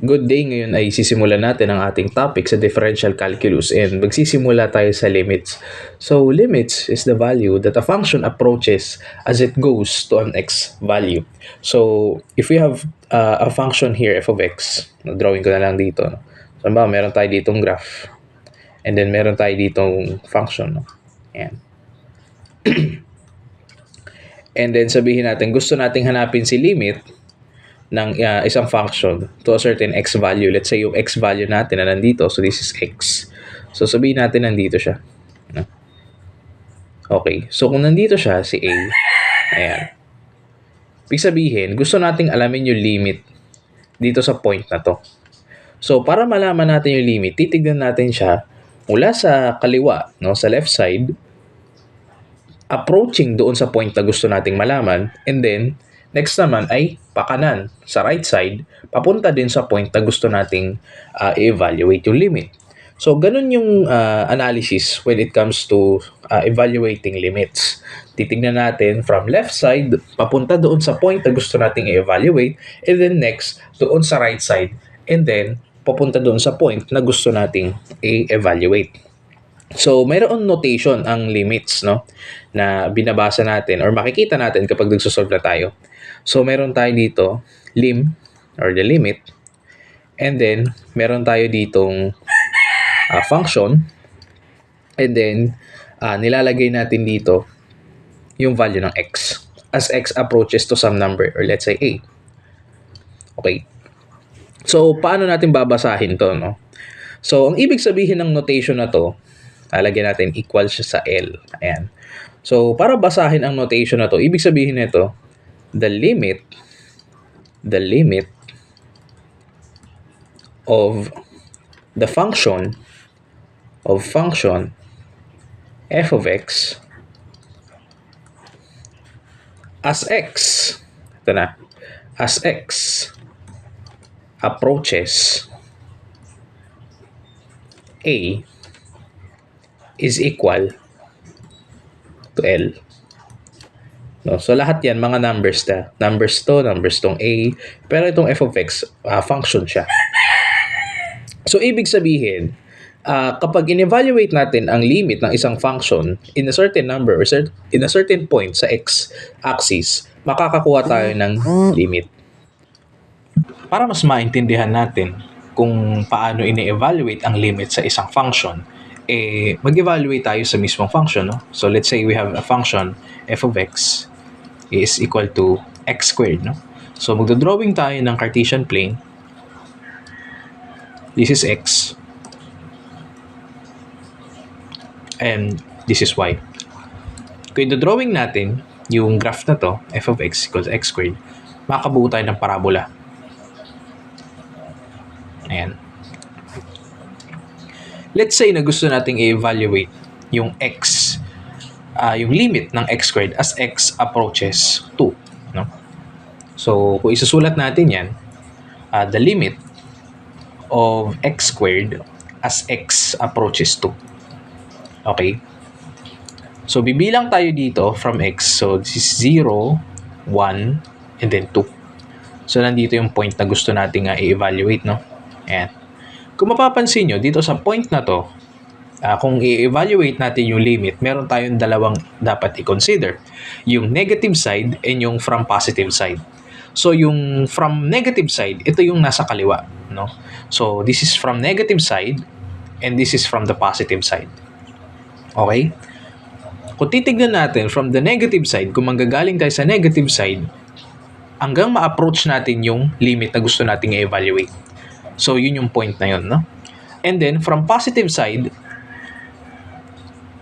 Good day, ngayon ay sisimulan natin ang ating topic sa differential calculus and magsisimula tayo sa limits. So, limits is the value that a function approaches as it goes to an x value. So, if we have uh, a function here, f of x, drawing ko na lang dito. No? So, ba, meron tayo ditong graph. And then, meron tayo ditong function. No? Ayan. and then, sabihin natin, gusto nating hanapin si limit ng uh, isang function to a certain x value. Let's say yung x value natin na nandito. So, this is x. So, sabihin natin nandito siya. Okay. So, kung nandito siya, si a, ayan. Ibig sabihin, gusto nating alamin yung limit dito sa point na to. So, para malaman natin yung limit, titignan natin siya mula sa kaliwa, no, sa left side, approaching doon sa point na gusto nating malaman, and then, Next naman ay pakanan sa right side, papunta din sa point na gusto nating uh, evaluate yung limit. So, ganun yung uh, analysis when it comes to uh, evaluating limits. Titignan natin from left side, papunta doon sa point na gusto nating i-evaluate, and then next, doon sa right side, and then papunta doon sa point na gusto nating i-evaluate. So, mayroon notation ang limits, no? Na binabasa natin or makikita natin kapag nagsosolve na tayo. So, meron tayo dito, lim, or the limit. And then, meron tayo ditong uh, function. And then, uh, nilalagay natin dito yung value ng x. As x approaches to some number, or let's say a. Okay. So, paano natin babasahin to, no? So, ang ibig sabihin ng notation na to, lalagyan natin equal siya sa L. Ayan. So, para basahin ang notation na to, ibig sabihin nito, the limit the limit of the function of function f of x as x ito na as x approaches a is equal to L. No? So lahat yan, mga numbers na. Numbers to, numbers tong A. Pero itong f of x, uh, function siya. So ibig sabihin, uh, kapag in-evaluate natin ang limit ng isang function in a certain number or cert- in a certain point sa x-axis, makakakuha tayo ng limit. Para mas maintindihan natin kung paano ini-evaluate ang limit sa isang function, eh, mag-evaluate tayo sa mismong function. No? So let's say we have a function f of x is equal to x squared. No? So, magdodrawing tayo ng Cartesian plane. This is x. And this is y. Kung drawing natin yung graph na to, f of x equals x squared, makabuo tayo ng parabola. Ayan. Let's say na gusto nating i-evaluate yung x uh, yung limit ng x squared as x approaches 2. No? So, kung isusulat natin yan, uh, the limit of x squared as x approaches 2. Okay? So, bibilang tayo dito from x. So, this is 0, 1, and then 2. So, nandito yung point na gusto nating uh, i-evaluate, no? Ayan. Kung mapapansin nyo, dito sa point na to, uh, kung i-evaluate natin yung limit, meron tayong dalawang dapat i-consider. Yung negative side and yung from positive side. So, yung from negative side, ito yung nasa kaliwa. No? So, this is from negative side and this is from the positive side. Okay? Kung titignan natin from the negative side, kung manggagaling tayo sa negative side, hanggang ma-approach natin yung limit na gusto nating i-evaluate. So, yun yung point na yun, no? And then, from positive side,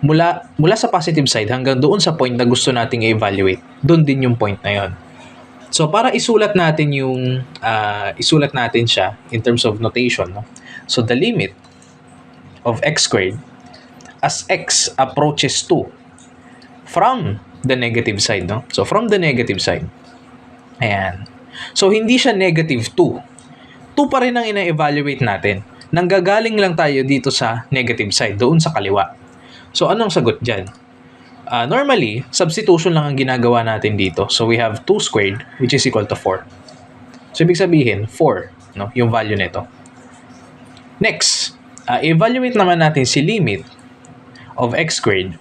mula, mula sa positive side hanggang doon sa point na gusto nating i-evaluate, doon din yung point na yon. So, para isulat natin yung, uh, isulat natin siya in terms of notation, no? So, the limit of x squared as x approaches 2 from the negative side, no? So, from the negative side. Ayan. So, hindi siya negative 2. 2 pa rin ang ina-evaluate natin. Nanggagaling lang tayo dito sa negative side, doon sa kaliwa. So, anong sagot dyan? Uh, normally, substitution lang ang ginagawa natin dito. So, we have 2 squared, which is equal to 4. So, ibig sabihin, 4. no? Yung value nito. Next, uh, evaluate naman natin si limit of x squared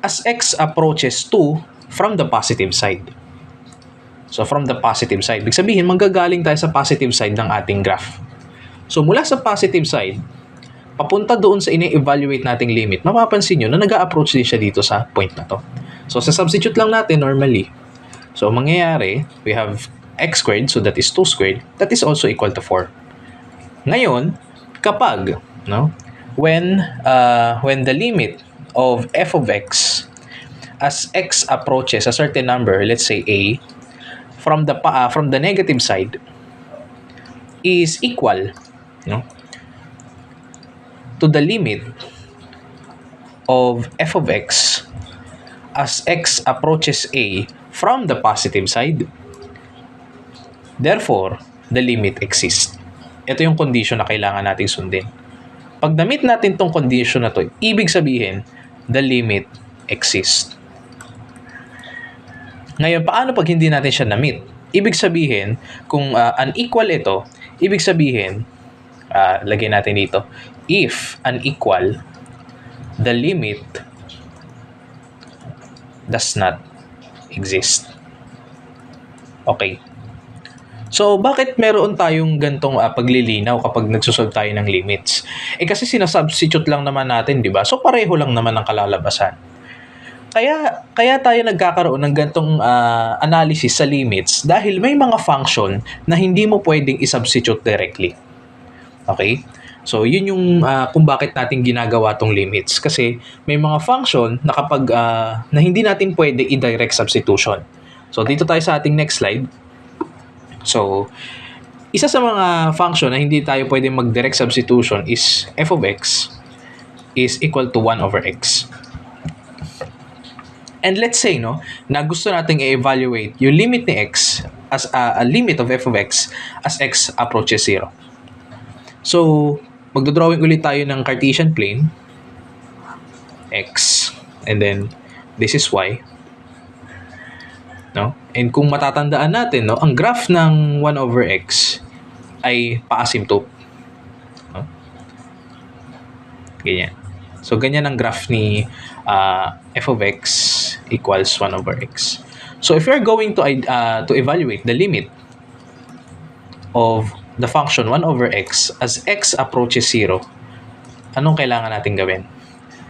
as x approaches 2 from the positive side. So, from the positive side. Ibig sabihin, manggagaling tayo sa positive side ng ating graph. So, mula sa positive side, papunta doon sa ine-evaluate nating limit, mapapansin nyo na nag approach din siya dito sa point na to. So, sa substitute lang natin normally. So, mangyayari, we have x squared, so that is 2 squared, that is also equal to 4. Ngayon, kapag, no, when, uh, when the limit of f of x as x approaches a certain number, let's say a, from the uh, from the negative side is equal no to the limit of f of x as x approaches a from the positive side. Therefore the limit exists. Ito yung condition na kailangan nating sundin. Pag na-meet natin tong condition na to ibig sabihin the limit exists. Ngayon, paano pag hindi natin siya na-meet? Ibig sabihin, kung uh, unequal ito, ibig sabihin, uh, lagyan natin dito, if unequal, the limit does not exist. Okay. So, bakit meron tayong gantong uh, paglilinaw kapag nagsusolve tayo ng limits? Eh kasi sinasubstitute lang naman natin, di ba? So, pareho lang naman ang kalalabasan. Kaya kaya tayo nagkakaroon ng gantong uh, analysis sa limits dahil may mga function na hindi mo pwedeng i-substitute directly. Okay? So, yun yung uh, kung bakit natin ginagawa tong limits kasi may mga function na kapag uh, na hindi natin pwede i-direct substitution. So, dito tayo sa ating next slide. So, isa sa mga function na hindi tayo pwede mag-direct substitution is f of x is equal to 1 over x. And let's say, no, na gusto nating i-evaluate yung limit ni x as a, a limit of f of x as x approaches 0. So, magdodrawing ulit tayo ng Cartesian plane, x, and then this is y. No? And kung matatandaan natin, no, ang graph ng 1 over x ay pa-asymptote. No? Ganyan. So, ganyan ang graph ni uh, f of x equals 1 over x. So, if you're going to, uh, to evaluate the limit of the function 1 over x as x approaches 0, anong kailangan natin gawin?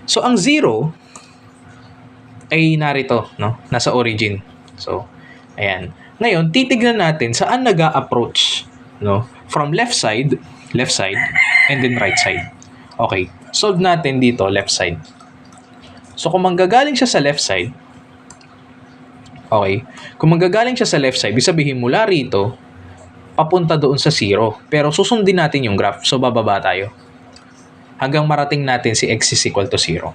So, ang 0 ay narito, no? Nasa origin. So, ayan. Ngayon, titignan natin saan nag approach no? From left side, left side, and then right side. Okay solve natin dito left side. So kung manggagaling siya sa left side, okay, kung manggagaling siya sa left side, ibig sabihin mula rito, papunta doon sa zero. Pero susundin natin yung graph, so bababa tayo. Hanggang marating natin si x is equal to 0.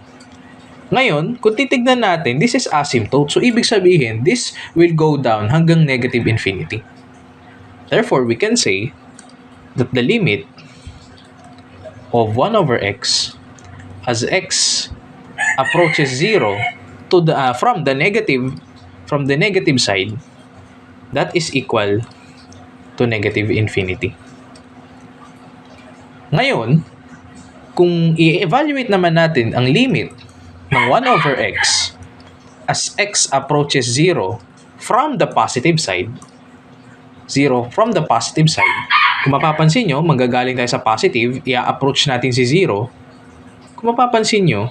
Ngayon, kung titignan natin, this is asymptote. So, ibig sabihin, this will go down hanggang negative infinity. Therefore, we can say that the limit of 1 over x as x approaches 0 to the uh, from the negative from the negative side that is equal to negative infinity. Ngayon, kung i-evaluate naman natin ang limit ng 1 over x as x approaches 0 from the positive side, 0 from the positive side, kung mapapansin nyo, manggagaling tayo sa positive, i-approach natin si zero. Kung mapapansin nyo,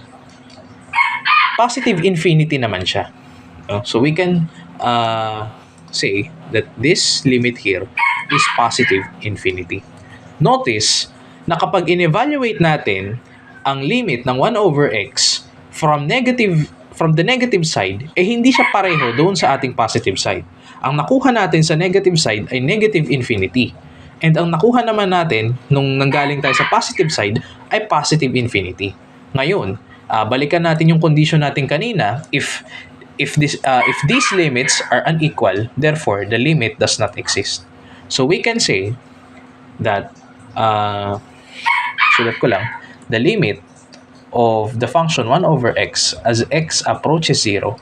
positive infinity naman siya. So we can uh, say that this limit here is positive infinity. Notice na kapag in-evaluate natin ang limit ng 1 over x from negative from the negative side, eh hindi siya pareho doon sa ating positive side. Ang nakuha natin sa negative side ay negative infinity. And ang nakuha naman natin nung nanggaling tayo sa positive side ay positive infinity. Ngayon, uh, balikan natin yung condition natin kanina if if this uh, if these limits are unequal, therefore the limit does not exist. So we can say that uh, sulat ko lang, the limit of the function 1 over x as x approaches 0,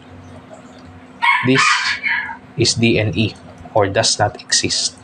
this is DNE or does not exist.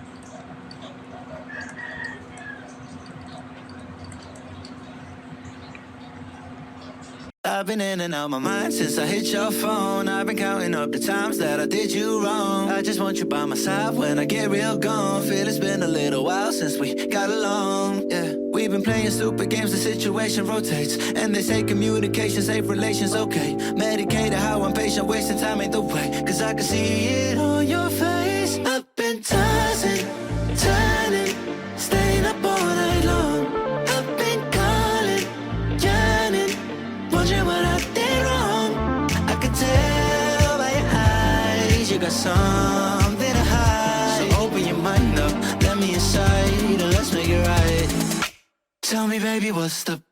I've been in and out my mind since I hit your phone. I've been counting up the times that I did you wrong. I just want you by my side when I get real gone. Feel it's been a little while since we got along. Yeah, we've been playing stupid games. The situation rotates, and they say communication safe relations okay. Medicated how I'm patient, wasting time ain't the way. Cause I can see it on your face. I've baby, what's the